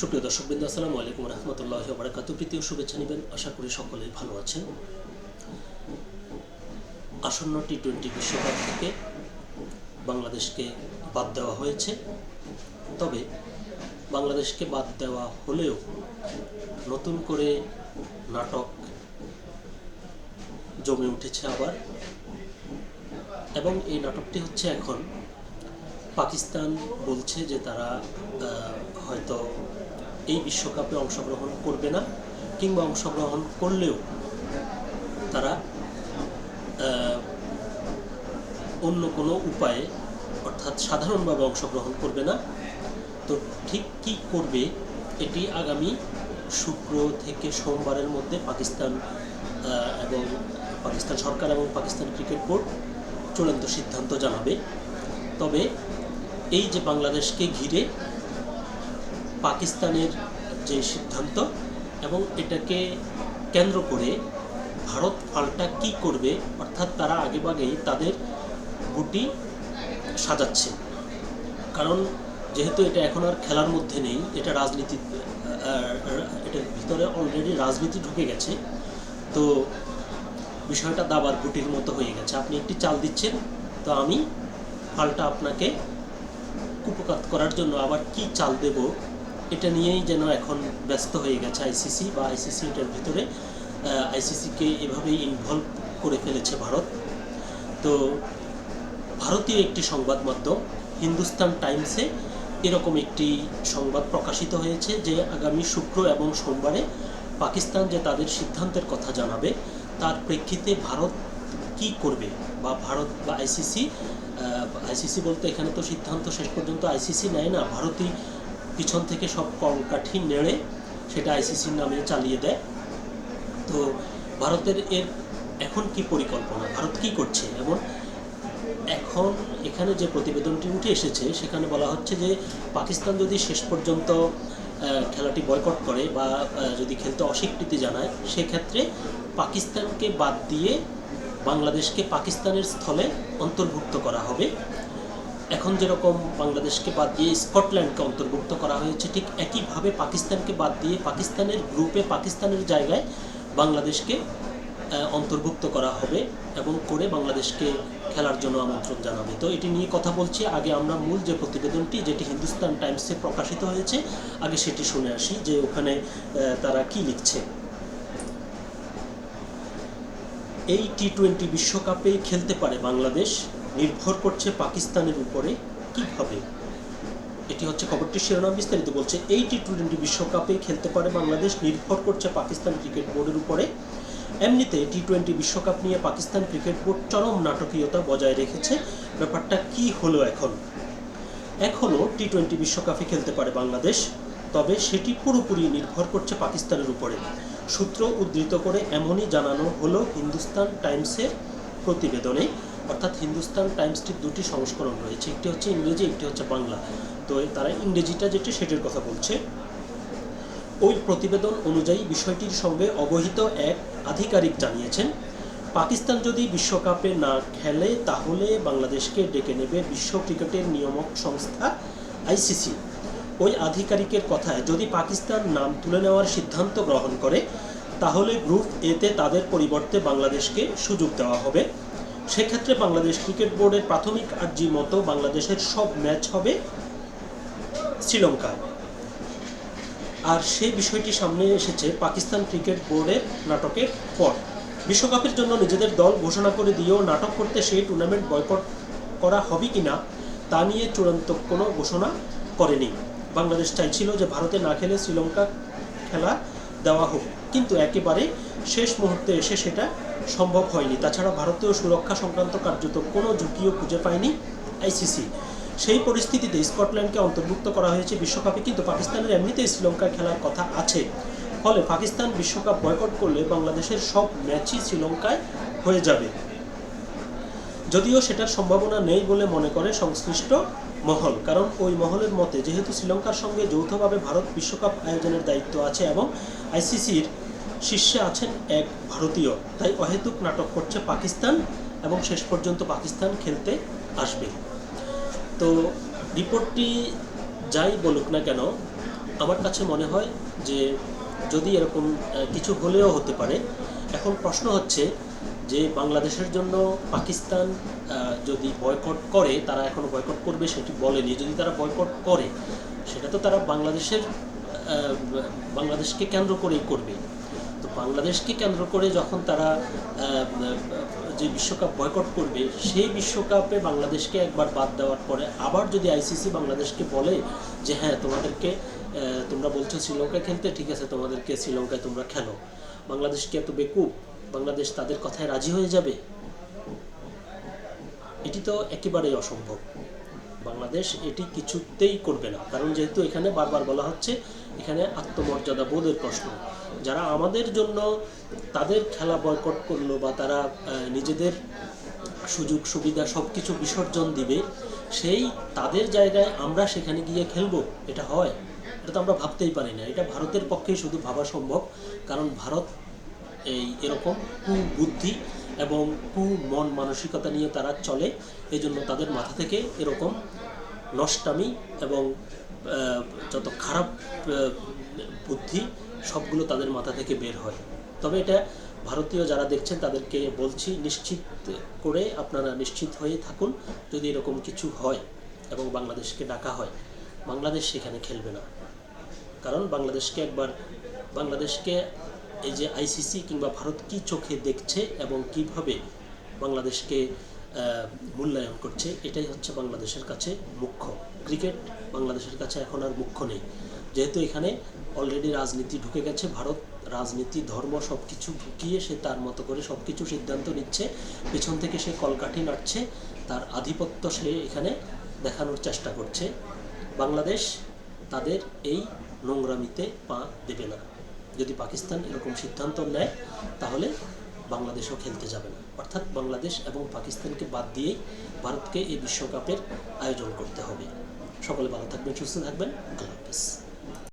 সুপ্রিয় দর্শকবৃন্দ, আসসালামু আলাইকুম রহমতুল্লাহ বারাকাতু প্রীতীয় শুভেচ্ছা নেবেন। আশা করি সকলেই ভালো আছেন। আসন্ন টি টোয়েন্টি বিশ্বকাপ থেকে বাংলাদেশকে বাদ দেওয়া হয়েছে। তবে বাংলাদেশকে বাদ দেওয়া হলেও নতুন করে নাটক জমে উঠেছে আবার। এবং এই নাটকটি হচ্ছে এখন পাকিস্তান বলছে যে তারা হয়তো এই বিশ্বকাপে অংশগ্রহণ করবে না, কিংবা অংশগ্রহণ করলেও তারা অন্য কোনো উপায়ে অর্থাৎ সাধারণভাবে অংশগ্রহণ করবে না। তো ঠিক কী করবে এটি আগামী শুক্র থেকে সোমবারের মধ্যে পাকিস্তান এবং পাকিস্তান সরকার এবং পাকিস্তান ক্রিকেট বোর্ড চূড়ান্ত সিদ্ধান্ত জানাবে। তবে এই যে বাংলাদেশকে ঘিরে পাকিস্তানের যে সিদ্ধান্ত এবং এটাকে কেন্দ্র করে ভারত পাল্টা কি করবে, অর্থাৎ তারা আগেভাগেই তাদের গুটি সাজাচ্ছে। কারণ যেহেতু এটা এখন আর খেলার মধ্যে নেই, এটা রাজনীতি এটার ভিতরে অলরেডি রাজনীতি ঢুকে গেছে। তো বিষয়টা দাবার গুটির মতো হয়ে গেছে। আপনি একটি চাল দিচ্ছেন, তো আমি পাল্টা আপনাকে কুপকাত করার জন্য আবার কি চাল দেব, এটা নিয়েই যেন এখন ব্যস্ত হয়ে গেছে আইসিসি বা আইসিসি এটার ভিতরে। আইসিসিকে এভাবেই ইনভলভ করে ফেলেছে ভারত। তো ভারতীয় একটি সংবাদ মাধ্যম, হিন্দুস্তান টাইমসে এরকম একটি সংবাদ প্রকাশিত হয়েছে যে আগামী শুক্র এবং সোমবারে পাকিস্তান যে তাদের সিদ্ধান্তের কথা জানাবে, তার প্রেক্ষিতে ভারত কি করবে? বা ভারত বা আইসিসি আইসিসি বলতে এখানে তো সিদ্ধান্ত শেষ পর্যন্ত আইসিসি নেয় না। ভারতই পিছন থেকে সব কলকাঠি নেড়ে সেটা আইসিসির নামে চালিয়ে দেয়। তো ভারতের এর এখন কি পরিকল্পনা? ভারত কি করছে? এবং এখন এখানে যে প্রতিবেদনটি উঠে এসেছে, সেখানে বলা হচ্ছে যে পাকিস্তান যদি শেষ পর্যন্ত খেলাটি বয়কট করে বা যদি খেলতে অস্বীকৃতি জানায়, সেক্ষেত্রে পাকিস্তানকে বাদ দিয়ে বাংলাদেশকে পাকিস্তানের স্থলে অন্তর্ভুক্ত করা হবে। এখন যেরকম বাংলাদেশকে বাদ দিয়ে স্কটল্যান্ডকে অন্তর্ভুক্ত করা হয়েছে, ঠিক একইভাবে পাকিস্তানকে বাদ দিয়ে পাকিস্তানের গ্রুপে, পাকিস্তানের জায়গায় বাংলাদেশকে অন্তর্ভুক্ত করা হবে এবং করে বাংলাদেশকে খেলার জন্য আমন্ত্রণ জানাবে। তো এটি নিয়ে কথা বলছি। আগে আমরা মূল যে প্রতিবেদনটি, যেটি হিন্দুস্তান টাইমসে প্রকাশিত হয়েছে, আগে সেটি শুনে আসি যে ওখানে তারা কি লিখছে। এই টি টোয়েন্টি বিশ্বকাপে খেলতে পারে বাংলাদেশ। নির্ভর করছে পাকিস্তানের উপরে কীভাবে? এটি হচ্ছে খবরটি শিরোনাম বিস্তারিত বলছে, এই টি টোয়েন্টি বিশ্বকাপে খেলতে পারে বাংলাদেশ, নির্ভর করছে পাকিস্তান ক্রিকেট বোর্ডের উপরে। এমনিতে টি টোয়েন্টি বিশ্বকাপ নিয়ে পাকিস্তান ক্রিকেট বোর্ড চরম নাটকীয়তা বজায় রেখেছে। ব্যাপারটা কি হলো এখন? এখনও টি টোয়েন্টি বিশ্বকাপে খেলতে পারে বাংলাদেশ। তবে সেটি পুরোপুরি নির্ভর করছে পাকিস্তানের উপরে। সূত্র উদ্ধৃত করে এমনই জানানো হলো হিন্দুস্তান টাইমসের প্রতিবেদনে। অর্থাৎ হিন্দুস্তান টাইমসটির দুটি সংস্করণ রয়েছে, একটি হচ্ছে ইংরেজি, একটি হচ্ছে বাংলা। তো তারা ইংরেজিটা যেটি সেটির কথা বলছে। ওই প্রতিবেদন অনুযায়ী বিষয়টির সঙ্গে অবহিত এক আধিকারিক জানিয়েছেন, পাকিস্তান যদি বিশ্বকাপে না খেলে তাহলে বাংলাদেশকে ডেকে নেবে বিশ্ব ক্রিকেটের নিয়ামক সংস্থা আইসিসি। ওই আধিকারিকের কথায় যদি পাকিস্তান নাম তুলে নেওয়ার সিদ্ধান্ত গ্রহণ করে, তাহলে গ্রুপ এতে তাদের পরিবর্তে বাংলাদেশকে সুযোগ দেওয়া হবে। সেক্ষেত্রে বাংলাদেশ ক্রিকেট বোর্ডের প্রাথমিক আর্জি মতো বাংলাদেশের সব ম্যাচ হবে শ্রীলঙ্কায়। আর সেই বিষয়টি সামনে এসেছে পাকিস্তান ক্রিকেট বোর্ডের নাটকের পর। বিশ্বকাপের জন্য নিজেদের দল ঘোষণা করে দিয়েও নাটক করতে সেই টুর্নামেন্ট বয়কট করা হবে কিনা, তা নিয়ে চূড়ান্ত কোনো ঘোষণা করেনি। বাংলাদেশ চাইছিল যে ভারতে না খেলে শ্রীলঙ্কা খেলা দেওয়া হোক। কিন্তু একেবারে শেষ মুহূর্তে এসে সেটা সম্ভব হয়নি। তাছাড়া ভারতীয় সুরক্ষা সংক্রান্ত কার্যত কোনো ঝুঁকিও খুঁজে পায়নি আইসিসি। সেই পরিস্থিতিতে স্কটল্যান্ডকে অন্তর্ভুক্ত করা হয়েছে বিশ্বকাপে, কিন্তু পাকিস্তানের এমনিতেই শ্রীলঙ্কায় খেলার কথা আছে। ফলে পাকিস্তান বিশ্বকাপ বয়কট করলে বাংলাদেশের সব ম্যাচই শ্রীলঙ্কায় হয়ে যাবে। যদিও সেটার সম্ভাবনা নেই বলে মনে করে সংশ্লিষ্ট মহল। কারণ ওই মহলের মতে, যেহেতু শ্রীলঙ্কার সঙ্গে যৌথভাবে ভারত বিশ্বকাপ আয়োজনের দায়িত্ব আছে এবং আইসিসির শীর্ষে আছেন এক ভারতীয়, তাই অহেতুক নাটক করছে পাকিস্তান এবং শেষ পর্যন্ত পাকিস্তান খেলতে আসবে। তো রিপোর্টটি যাই বলুক না কেন, আমার কাছে মনে হয় যে যদি এরকম কিছু হলেও হতে পারে, এখন প্রশ্ন হচ্ছে যে বাংলাদেশের জন্য পাকিস্তান যদি বয়কট করে, তারা এখনও বয়কট করবে সেটি বলেনি। যদি তারা বয়কট করে, সেটা তো তারা বাংলাদেশের বাংলাদেশকে কেন্দ্র করেই করবে। তো বাংলাদেশকে কেন্দ্র করে যখন তারা যে বিশ্বকাপ বয়কট করবে, সেই বিশ্বকাপে বাংলাদেশকে একবার বাদ দেওয়ার পরে আবার যদি আইসিসি বাংলাদেশকে বলে যে হ্যাঁ তোমাদেরকে তোমরা বলছো শ্রীলঙ্কায় খেলতে, ঠিক আছে, তোমাদেরকে শ্রীলঙ্কায় তোমরা খেলো। বাংলাদেশকে এত বেকুব বাংলাদেশ তাদের কথায় রাজি হয়ে যাবে? এটি তো একেবারেই অসম্ভব। বাংলাদেশ এটি কিছুতেই করবে না। কারণ যেহেতু এখানে বারবার বলা হচ্ছে, এখানে আত্মমর্যাদা বোধের প্রশ্ন। যারা আমাদের জন্য তাদের খেলা বয়কট করল বা তারা নিজেদের সুযোগ, সুবিধা সব কিছু বিসর্জন দিবে, সেই তাদের জায়গায় আমরা সেখানে গিয়ে খেলব? এটা হয়? এটা তো আমরা ভাবতেই পারি না। এটা ভারতের পক্ষেই শুধু ভাবা সম্ভব। কারণ ভারত এই এরকম কুবুদ্ধি এবং কু মন মানসিকতা নিয়ে তারা চলে। এই জন্য তাদের মাথা থেকে এরকম নষ্টামি এবং যত খারাপ বুদ্ধি সবগুলো তাদের মাথা থেকে বের হয়। তবে এটা ভারতীয় যারা দেখছেন তাদেরকে বলছি, নিশ্চিত করে আপনারা নিশ্চিত হয়ে থাকুন যদি এরকম কিছু হয় এবং বাংলাদেশকে ডাকা হয়। বাংলাদেশ সেখানে খেলবে না। কারণ বাংলাদেশকে একবার, বাংলাদেশকে এই যে আইসিসি কিংবা ভারত কি চোখে দেখছে এবং কীভাবে বাংলাদেশকে মূল্যায়ন করছে, এটাই হচ্ছে বাংলাদেশের কাছে মুখ্য। ক্রিকেট বাংলাদেশের কাছে এখন আর মুখ্য নেই। যেহেতু এখানে অলরেডি রাজনীতি ঢুকে গেছে, ভারত রাজনীতি, ধর্ম সব কিছু ঢুকিয়ে সে তার মতো করে সব কিছু সিদ্ধান্ত নিচ্ছে। পেছন থেকে সে কলকাঠি নাড়ছে, তার আধিপত্য সে এখানে দেখানোর চেষ্টা করছে। বাংলাদেশ তাদের এই নোংরামিতে পা দেবে না। যদি পাকিস্তান এরকম সিদ্ধান্ত নেয়, তাহলে বাংলাদেশও খেলতে যাবে না। অর্থাৎ বাংলাদেশ এবং পাকিস্তানকে বাদ দিয়ে ভারতকে এই বিশ্বকাপের আয়োজন করতে হবে। সকলে ভালো থাকবেন, সুস্থ থাকবেন। আল্লাহ হাফেজ।